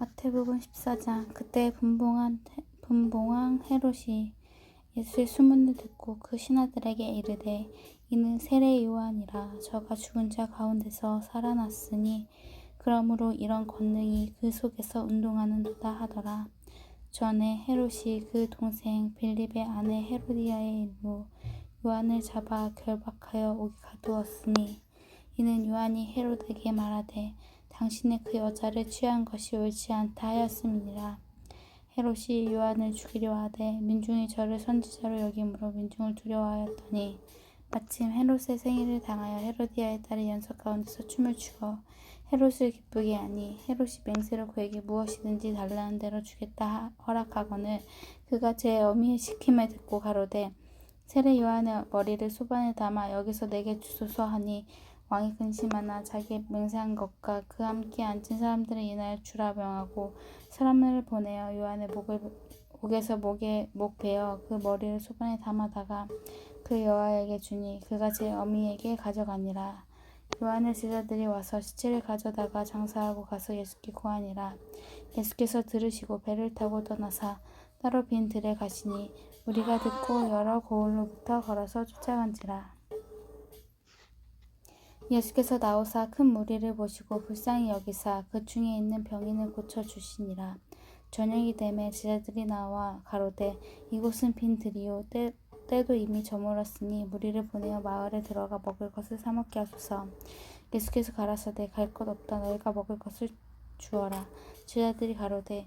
마태복음 14장 그때 분봉한 분봉왕 헤롯이 예수의 수문을 듣고 그 신하들에게 이르되 이는 세례 요한이라 저가 죽은 자 가운데서 살아났으니 그러므로 이런 권능이 그 속에서 운동하는도다 하더라. 전에 헤롯이 그 동생 빌립의 아내 헤로디아의 일로 요한을 잡아 결박하여 오게 가두었으니 이는 요한이 헤롯에게 말하되 당신의 그 여자를 취한 것이 옳지 않다 하였음이니라. 헤롯이 요한을 죽이려 하되 민중이 저를 선지자로 여김으로 민중을 두려워하였더니 마침 헤롯의 생일을 당하여 헤로디아의 딸이 연석 가운데서 춤을 추어 헤롯을 기쁘게 하니 헤롯이 맹세로 그에게 무엇이든지 달라는 대로 주겠다 허락하거늘 그가 제 어미의 시킴을 듣고 가로되 세례 요한의 머리를 소반에 담아 여기서 내게 주소서 하니 왕이 근심하나 자기 맹세한 것과 그 함께 앉은 사람들을 인하여 주라 명하고 사람을 보내어 요한의 목을 목에서 목에 목 베어 그 머리를 소반에 담아다가 그 여아에게 주니 그가 제 어미에게 가져가니라. 요한의 제자들이 와서 시체를 가져다가 장사하고 가서 예수께 고하니라. 예수께서 들으시고 배를 타고 떠나사 따로 빈 들에 가시니 우리가 듣고 여러 고을로부터 걸어서 쫓아간지라 예수께서 나오사 큰 무리를 보시고 불쌍히 여기사 그 중에 있는 병인을 고쳐 주시니라. 저녁이 되매 제자들이 나와 가로되 이곳은 빈 들이요 때, 때도 이미 저물었으니 무리를 보내어 마을에 들어가 먹을 것을 사 먹게 하소서. 예수께서 가라사대 갈 것 없다 너희가 먹을 것을 주어라. 제자들이 가로되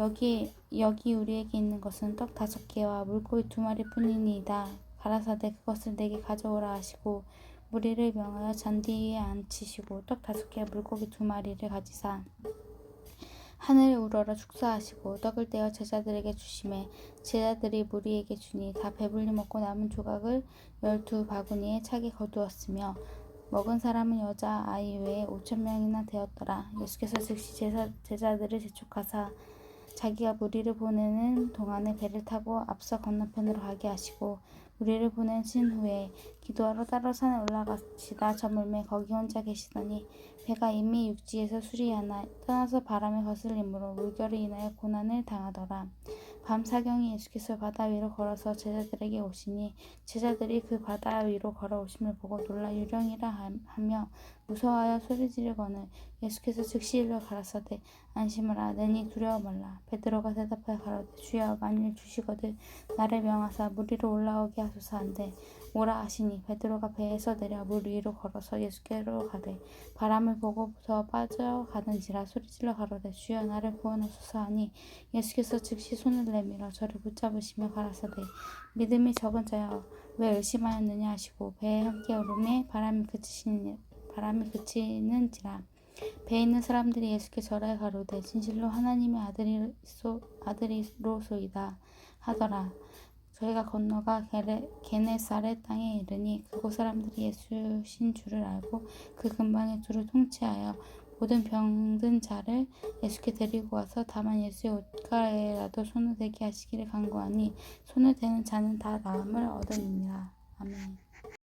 여기 여기 우리에게 있는 것은 떡 다섯 개와 물고기 두 마리뿐이니이다. 가라사대 그것을 내게 가져오라 하시고 무리를 명하여 잔디 위에 앉히시고 떡 다섯 개와 물고기 두 마리를 가지사 하늘을 우러러 축사하시고 떡을 떼어 제자들에게 주심에 제자들이 무리에게 주니 다 배불리 먹고 남은 조각을 열두 바구니에 차게 거두었으며 먹은 사람은 여자 아이 외에 오천 명이나 되었더라. 예수께서 즉시 제자, 제자들을 재촉하사 자기가 무리를 보내는 동안에 배를 타고 앞서 건너편으로 가게 하시고 무리를 보내신 후에 기도하러 따로 산에 올라가시다 저물매 거기 혼자 계시더니 배가 이미 육지에서 수리하나 떠나서 바람에 거슬림으로 물결을 인하여 고난을 당하더라. 밤 사경이 예수께서 바다 위로 걸어서 제자들에게 오시니 제자들이 그 바다 위로 걸어오심을 보고 놀라 유령이라 하며 무서워하여 소리지르거늘 예수께서 즉시 일러 가라사대 안심하라 내니 두려워 말라. 베드로가 대답하여 가로되 주여 만일 주시거든 나를 명하사 물 위로 올라오게 하소서 한데 오라 하시니 베드로가 배에서 내려 물 위로 걸어서 예수께로 가되 바람을 보고 무서워 빠져가는지라 소리질러 가로되 주여 나를 구원하소서 하니 예수께서 즉시 손을 내밀어 저를 붙잡으시며 가라사대. 믿음이 적은 자여 왜 의심하였느냐 하시고 배에 함께 오름에 바람이 그치시니 바람이 그치는지라 배에 있는 사람들이 예수께 절하여 가로되 진실로 하나님의 아들이 소 아들이로소이다 하더라 저희가 건너가 게네사렛 땅에 이르니 그곳 사람들이 예수신 줄을 알고 그 근방에 두루 통치하여 모든 병든 자를 예수께 데리고 와서 다만 예수의 옷가에라도 손을 대게 하시기를 간구하니 손을 대는 자는 다 나음을 얻으니라. 아멘.